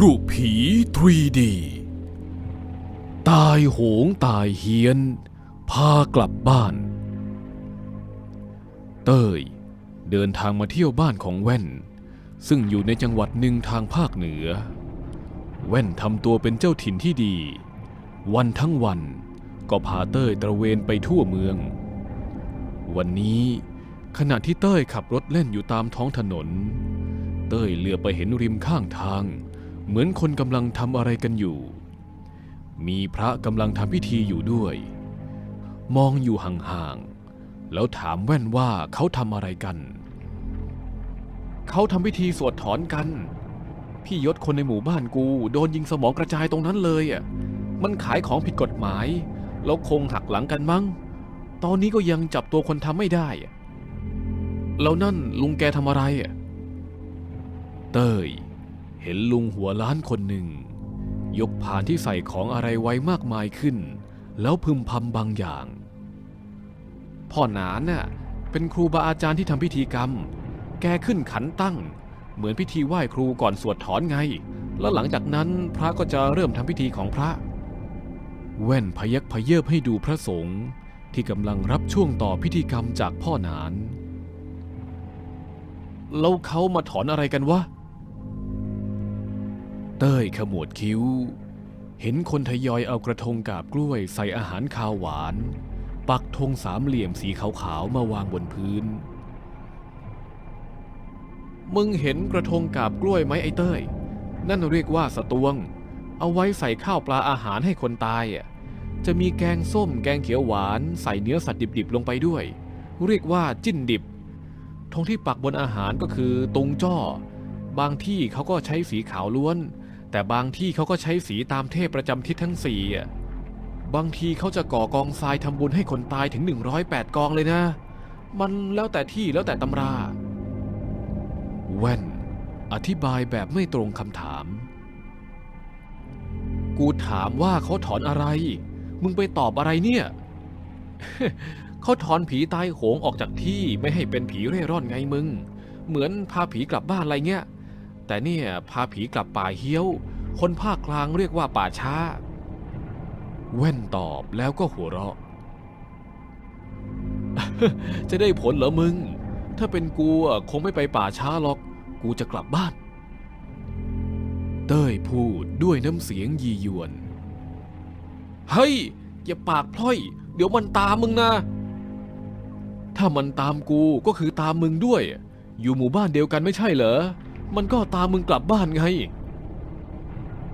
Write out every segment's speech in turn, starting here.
รุผี 3D ตายโหงตายเฮียน พากลับบ้าน เต้ย เดินทางมาเที่ยวบ้านของแว่น ซึ่งอยู่ในจังหวัดหนึ่งทางภาคเหนือ แว่นทำตัวเป็นเจ้าถิ่นที่ดี วันทั้งวันก็พาเต้ยตระเวนไปทั่วเมือง วันนี้ขณะที่เต้ยขับรถเล่นอยู่ตามท้องถนน เต้ยเหลือไปเห็นริมข้างทาง เหมือนคนกำลังทำอะไรกันอยู่ มีพระกำลังทำพิธีอยู่ด้วย มองอยู่ห่างๆ แล้วถามแว่นว่าเขาทำอะไรกัน เขาทำพิธีสวดถอนกัน พี่ยศคนในหมู่บ้านกู โดนยิงสมองกระจายตรงนั้นเลยอะ มันขายของผิดกฎหมาย แล้วคงหักหลังกันมั้ง ตอนนี้ก็ยังจับตัวคนทำไม่ได้ แล้วนั่นลุงแกทำอะไรอะ เต้ย เห็นลุงหัวล้านคนหนึ่ง ยกพานที่ใส่ของอะไรไว้มากมายขึ้น แล้วพึมพำบางอย่าง พ่อหนานน่ะเป็นครูบาอาจารย์ที่ทำพิธีกรรม แกขึ้นขันตั้ง เหมือนพิธีไหว้ครูก่อนสวดถอนไง แล้วหลังจากนั้นพระก็จะเริ่มทำพิธีของพระ แว่นพยักพเยิบให้ดูพระสงฆ์ที่กำลังรับช่วงต่อพิธีกรรมจากพ่อหนานแล้วเขามาถอนอะไรกันวะ เต้ยขมวดคิ้ว เห็นคนทยอยเอากระทงกาบกล้วยใส่อาหารคาวหวาน ปักธงสามเหลี่ยมสีขาวๆมาวางบนพื้น มึงเห็นกระทงกาบกล้วยไหมไอ้เต้ย นั่นเรียกว่าสตวง เอาไว้ใส่ข้าวปลาอาหารให้คนตายอะจะมีแกงส้มแกงเขียวหวานใส่เนื้อสัตว์ดิบๆลงไปด้วย เรียกว่าจิ้นดิบธงที่ปักบนอาหารก็คือตุงจ้อ บางที่เขาก็ใช้สีขาวล้วน แต่บางที่เขาก็ใช้สีตามเทพประจำทิศทั้งสี่บางทีเขาจะก่อกองทรายทำบุญให้คนตายถึง 108 กองเลยนะ มันแล้วแต่ที่แล้วแต่ตำรา แว่น อธิบายแบบไม่ตรงคำถาม กูถามว่าเขาถอนอะไร มึงไปตอบอะไรเนี่ย เขาถอนผีตายโหงออกจากที่ไม่ให้เป็นผีเร่ร่อนไงมึง เหมือนพาผีกลับบ้านอะไรเงี้ย แต่เนี่ยพาผีกลับป่าเฮี้ยว คนภาคกลางเรียกว่าป่าช้า แว่นตอบแล้วก็หัวเราะ จะได้ผลเหรอมึง ถ้าเป็นกูคงไม่ไปป่าช้าหรอก กูจะกลับบ้าน เต้ยพูดด้วยน้ำเสียงยียวน เฮ้ย อย่าปากพล่อย เดี๋ยวมันตามมึงนะ ถ้ามันตามกูก็คือตามมึงด้วย อยู่หมู่บ้านเดียวกันไม่ใช่เหรอ มันก็ตามมึงกลับบ้านไง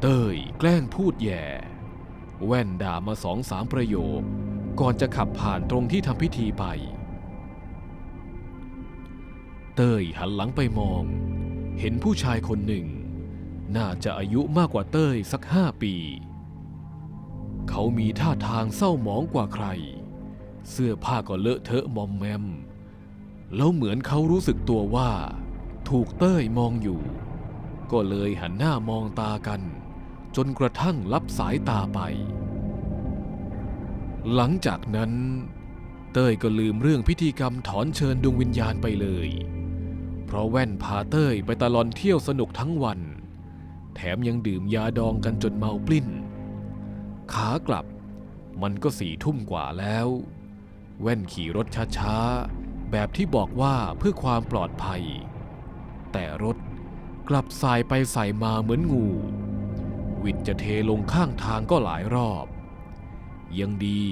เต้ยแกล้งพูดแย่ แว่นด่ามาสองสามประโยค ก่อนจะขับผ่านตรงที่ทำพิธีไป เต้ยหันหลังไปมอง เห็นผู้ชายคนหนึ่ง น่าจะอายุมากกว่าเต้ยสักห้าปี เขามีท่าทางเศร้าหมองกว่าใคร เสื้อผ้าก็เลอะเทอะมอมแมม แล้วเหมือนเขารู้สึกตัวว่า ถูกเต้ยมองอยู่ ก็เลยหันหน้ามองตากัน จนกระทั่งรับสายตาไป หลังจากนั้น เต้ยก็ลืมเรื่องพิธีกรรมถอนเชิญดวงวิญญาณไปเลย เพราะแว่นพาเต้ยไปตลอนเที่ยวสนุกทั้งวัน แถมยังดื่มยาดองกันจนเมาปลิ้น ขากลับมันก็สี่ทุ่มกว่าแล้ว แว่นขี่รถช้าๆ แบบที่บอกว่าเพื่อความปลอดภัย แต่รถ กลับสายไปสายมาเหมือนงู วิดจะเทลงข้างทางก็หลายรอบ ยังดี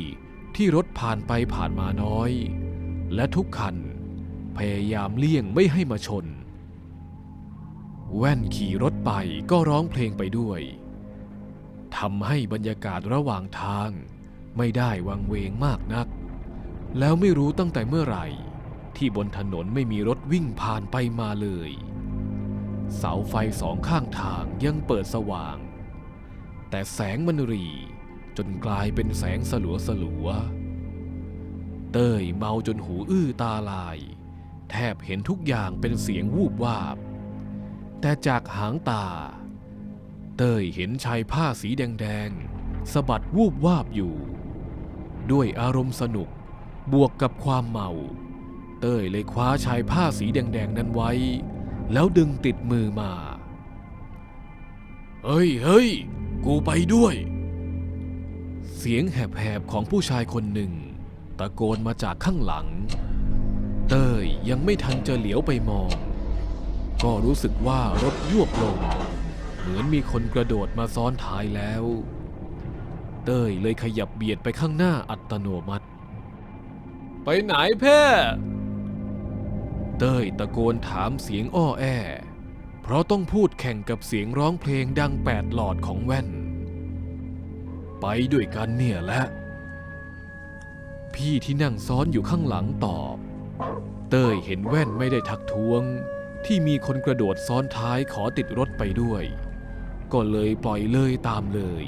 ที่รถผ่านไปผ่านมาน้อย และทุกคันพยายามเลี่ยงไม่ให้มาชน แว่นขี่รถไปก็ร้องเพลงไปด้วยทำให้บรรยากาศระหว่างทางไม่ได้วังเวงมากนัก แล้วไม่รู้ตั้งแต่เมื่อไหร่ ที่บนถนนไม่มีรถวิ่งผ่านไปมาเลย เสาไฟสองข้างทางยังเปิดสว่าง แต่แสงมันรีจนกลายเป็นแสงสลัวสลัวๆเต้ยเมาจนหูอื้อตาลาย แทบเห็นทุกอย่างเป็นเสียงวูบวาบ แต่จากหางตา เต้ยเห็นชายผ้าสีแดงๆสะบัดวูบวาบอยู่ ด้วยอารมณ์สนุกบวกกับความเมา เต้ยเลยคว้าชายผ้าสีแดงๆนั้นไว้ แล้วดึงติดมือมา เฮ้ยเฮ้ยกูไปด้วย เสียงแหบๆของผู้ชายคนหนึ่ง ตะโกนมาจากข้างหลัง เต้ยยังไม่ทันจะเหลียวไปมอง ก็รู้สึกว่ารถยวบลง เหมือนมีคนกระโดดมาซ้อนท้ายแล้ว เต้ยเลยขยับเบียดไปข้างหน้าอัตโนมัติ ไปไหนเพ่ เต้ยตะโกนถามเสียงอ้อแอ เพราะต้องพูดแข่งกับเสียงร้องเพลงดังแปดหลอดของแว่น ไปด้วยกันเนี่ยแหละ พี่ที่นั่งซ้อนอยู่ข้างหลังตอบ เต้ยเห็นแว่นไม่ได้ทักท้วง ที่มีคนกระโดดซ้อนท้ายขอติดรถไปด้วย ก็เลยปล่อยเลยตามเลย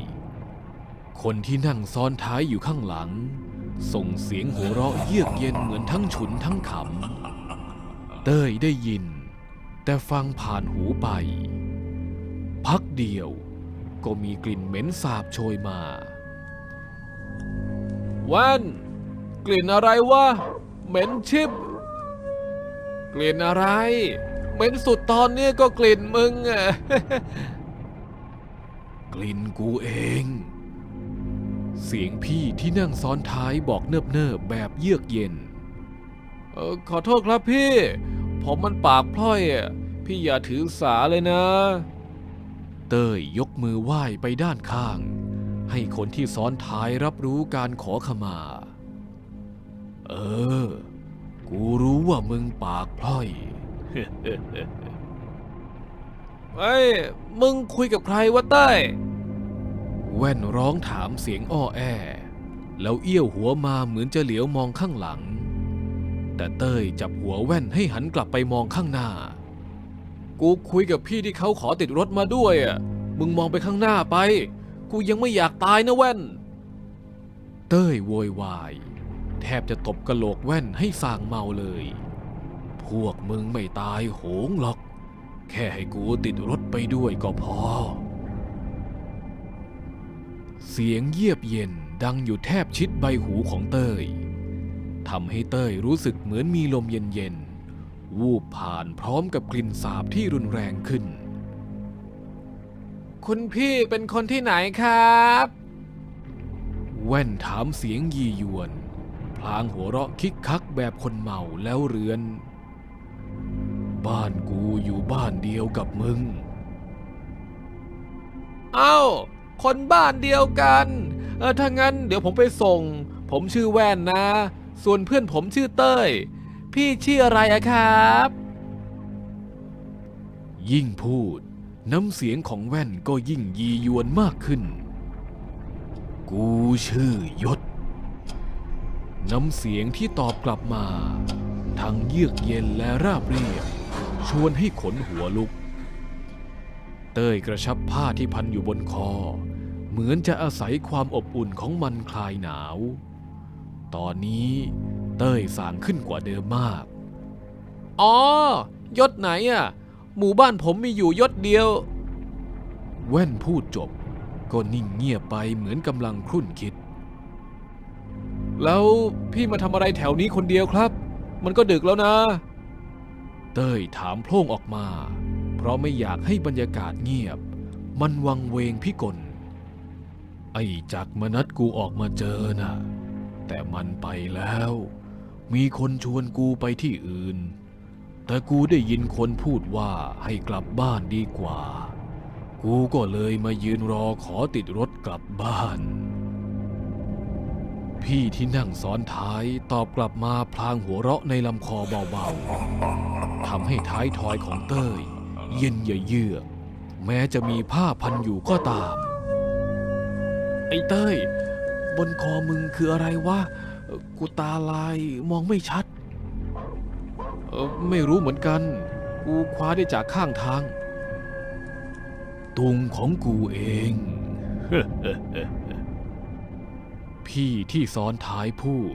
คนที่นั่งซ้อนท้ายอยู่ข้างหลัง ส่งเสียงหัวเราะเยือกเย็นเหมือนทั้งฉุนทั้งขำ เต้ยได้ยิน แต่ฟังผ่านหูไป พักเดียวก็มีกลิ่นเหม็นสาบโชยมาว่านกลิ่นอะไรวะเหม็นชิบ กลิ่นอะไร เหม็นสุดตอนนี้ก็กลิ่นมึงอะกลิ่นกูเอง เสียงพี่ที่นั่งซ้อนท้ายบอกเนิบๆแบบเยือกเย็น เออขอโทษครับพี่ ผมมันปากพล่อยอะพี่อย่าถือสาเลยนะ เต้ยยกมือไหว้ไปด้านข้าง ให้คนที่ซ้อนท้ายรับรู้การขอขมา เออ กูรู้ว่ามึงปากพล่อยเฮ้ย มึงคุยกับใครวะเต้ย แว่นร้องถามเสียงอ้อแอ แล้วเอี้ยวหัวมาเหมือนจะเหลียวมองข้างหลัง แต่เต้ยจับหัวแว่นให้หันกลับไปมองข้างหน้า กูคุยกับพี่ที่เขาขอติดรถมาด้วยอะ มึงมองไปข้างหน้าไป กูยังไม่อยากตายนะแว่น เต้ยโวยวาย แทบจะตบกระโหลกแว่นให้สางเมาเลย พวกมึงไม่ตายโหงหรอก แค่ให้กูติดรถไปด้วยก็พอ เสียงเยียบเย็นดังอยู่แทบชิดใบหูของเต้ย ทำให้เต้ยรู้สึกเหมือนมีลมเย็นๆ วูบผ่านพร้อมกับกลิ่นสาบที่รุนแรงขึ้น คุณพี่เป็นคนที่ไหนครับ แว่นถามเสียงยียวน พลางหัวเราะคิกคักแบบคนเมาแล้วเรือน บ้านกูอยู่บ้านเดียวกับมึง เอ้า คนบ้านเดียวกัน เออถ้างั้นเดี๋ยวผมไปส่ง ผมชื่อแว่นนะ ส่วนเพื่อนผมชื่อเต้ย พี่ชื่ออะไรอะครับ ยิ่งพูด น้ำเสียงของแว่นก็ยิ่งยียวนมากขึ้น กูชื่อยศ น้ำเสียงที่ตอบกลับมา ทั้งเยือกเย็นและราบเรียบ ชวนให้ขนหัวลุก เต้ยกระชับผ้าที่พันอยู่บนคอ เหมือนจะอาศัยความอบอุ่นของมันคลายหนาว ตอนนี้เต้ยสางขึ้นกว่าเดิมมาก อ๋อยศไหนอะ หมู่บ้านผมมีอยู่ยศเดียว แว่นพูดจบ ก็นิ่งเงียบไปเหมือนกำลังครุ่นคิด แล้วพี่มาทำอะไรแถวนี้คนเดียวครับ มันก็ดึกแล้วนะ เต้ยถามโพล่งออกมา เพราะไม่อยากให้บรรยากาศเงียบ มันวังเวงพิกลไอ้จักมนัดกูออกมาเจอน่ะ แต่มันไปแล้ว มีคนชวนกูไปที่อื่น แต่กูได้ยินคนพูดว่าให้กลับบ้านดีกว่า กูก็เลยมายืนรอขอติดรถกลับบ้าน พี่ที่นั่งซ้อนท้ายตอบกลับมาพลางหัวเราะในลำคอเบาๆทำให้ท้ายทอยของเต้ย เย็นเยือกแม้จะมีผ้าพันอยู่ก็ตาม ไอ้เต้ย บนคอมึงคืออะไรวะเอ่อกูตาลายมองไม่ชัด เออไม่รู้เหมือนกัน กูคว้าได้จากข้างทาง ตุงของกูเอง พี่ที่ซ้อนท้ายพูด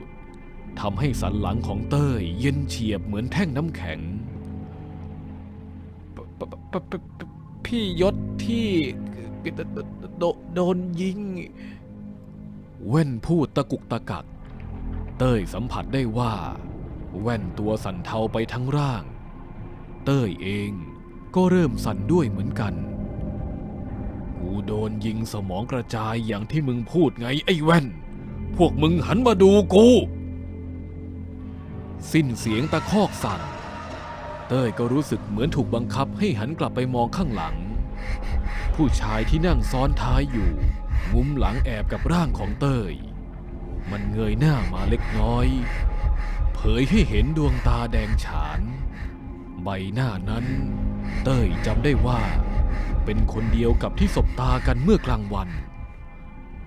ทำให้สันหลังของเต้ยเย็นเฉียบเหมือนแท่งน้ำแข็งปปปปปพี่ยศที่โดโดโดนยิง แว่นพูดตะกุกตะกัก เต้ยสัมผัสได้ว่า แว่นตัวสั่นเทาไปทั้งร่าง เต้ยเองก็เริ่มสั่นด้วยเหมือนกันกกูโดนยิงสมองกระจายอย่างที่มึงพูดไงไอ้แว่น พวกมึงหันมาดูกู สิ้นเสียงตะคอกสั่น เต้ยก็รู้สึกเหมือนถูกบังคับให้หันกลับไปมองข้างหลัง ผู้ชายที่นั่งซ้อนท้ายอยู่ งุ้มหลังแอบกับร่างของเต้ย มันเงยหน้ามาเล็กน้อย เผยให้เห็นดวงตาแดงฉาน ใบหน้านั้น เต้ยจำได้ว่า เป็นคนเดียวกับที่สบตากันเมื่อกลางวัน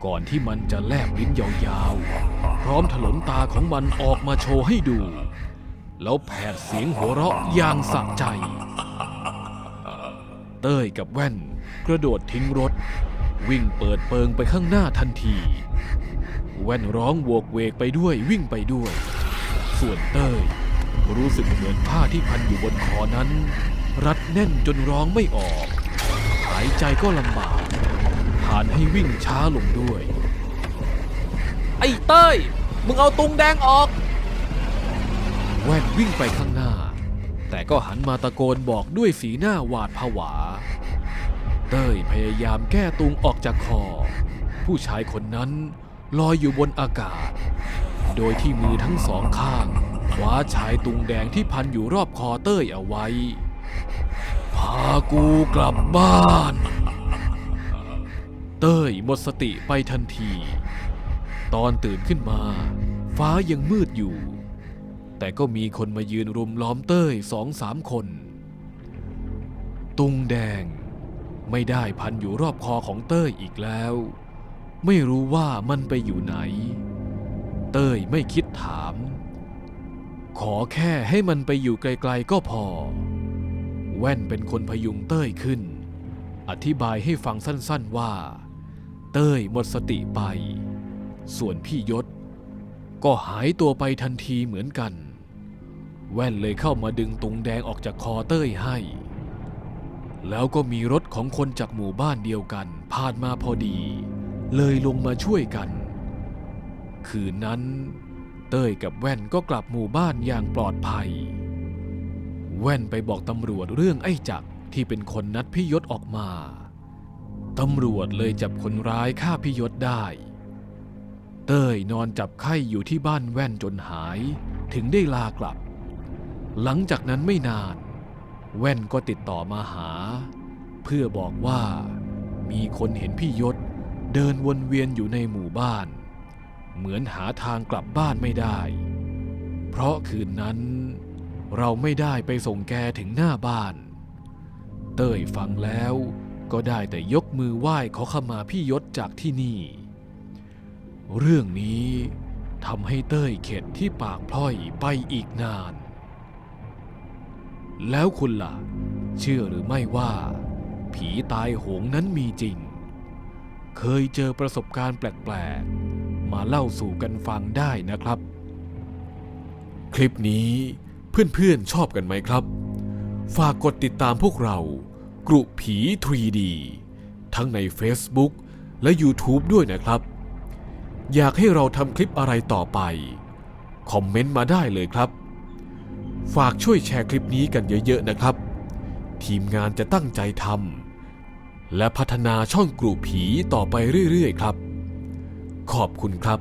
ก่อนที่มันจะแลบลิ้นยาวๆ พร้อมถลนตาของมันออกมาโชว์ให้ดู แล้วแผดเสียงหัวเราะอย่างสะใจ เต้ยกับแว่นกระโดดทิ้งรถ วิ่งเปิดเปิงไปข้างหน้าทันที แว่นร้องโวกเวกไปด้วยวิ่งไปด้วย ส่วนเต้ย รู้สึกเหมือนผ้าที่พันอยู่บนคอนั้น รัดแน่นจนร้องไม่ออก หายใจก็ลำบากฐานให้วิ่งช้าลงด้วย ไอ้เต้ย มึงเอาตุงแดงออก แว่นวิ่งไปข้างหน้า แต่ก็หันมาตะโกนบอกด้วยสีหน้าหวาดผวา เต้ยพยายามแก้ตุงออกจากคอ ผู้ชายคนนั้นลอยอยู่บนอากาศ โดยที่มือทั้งสองข้างคว้าชายตุงแดงที่พันอยู่รอบคอเต้ยเอาไว้ พากูกลับบ้าน เต้ยหมดสติไปทันที ตอนตื่นขึ้นมา ฟ้ายังมืดอยู่ แต่ก็มีคนมายืนรุมล้อมเต้ยสองสามคน ตุงแดง ไม่ได้พันอยู่รอบคอของเต้ยอีกแล้ว ไม่รู้ว่ามันไปอยู่ไหน เต้ยไม่คิดถาม ขอแค่ให้มันไปอยู่ไกลๆก็พอ แว่นเป็นคนพยุงเต้ยขึ้น อธิบายให้ฟังสั้นๆว่า เต้ยหมดสติไป ส่วนพี่ยศ ก็หายตัวไปทันทีเหมือนกัน แว่นเลยเข้ามาดึงตุงแดงออกจากคอเต้ยให้ แล้วก็มีรถของคนจากหมู่บ้านเดียวกัน ผ่านมาพอดี เลยลงมาช่วยกัน คืนนั้น เต้ยกับแว่นก็กลับหมู่บ้านอย่างปลอดภัย แว่นไปบอกตำรวจเรื่องไอ้จักรที่เป็นคนนัดพี่ยศออกมาตำรวจเลยจับคนร้ายฆ่าพี่ยศได้ เต้ยนอนจับไข้อยู่ที่บ้านแว่นจนหาย ถึงได้ลากลับ หลังจากนั้นไม่นาน แว่นก็ติดต่อมาหา เพื่อบอกว่ามีคนเห็นพี่ยศเดินวนเวียนอยู่ในหมู่บ้าน เหมือนหาทางกลับบ้านไม่ได้ เพราะคืนนั้น เราไม่ได้ไปส่งแกถึงหน้าบ้าน เต้ยฟังแล้วก็ได้แต่ยกมือไหว้ขอขมาพี่ยศจากที่นี่ เรื่องนี้ทำให้เต้ยเข็ดที่ปากพล่อยไปอีกนาน แล้วคุณล่ะ เชื่อหรือไม่ว่า ผีตายโหงนั้นมีจริง เคยเจอประสบการณ์แปลกๆ มาเล่าสู่กันฟังได้นะครับ คลิปนี้เพื่อนๆชอบกันไหมครับ ฝากกดติดตามพวกเรา กรุผี 3D ทั้งใน Facebook และ YouTube ด้วยนะครับ อยากให้เราทำคลิปอะไรต่อไป คอมเมนต์มาได้เลยครับ ฝากช่วยแชร์คลิปนี้กันเยอะ ๆ นะครับ ทีมงานจะตั้งใจทำและพัฒนาช่องกรุผีต่อไปเรื่อย ๆ ครับ ขอบคุณครับ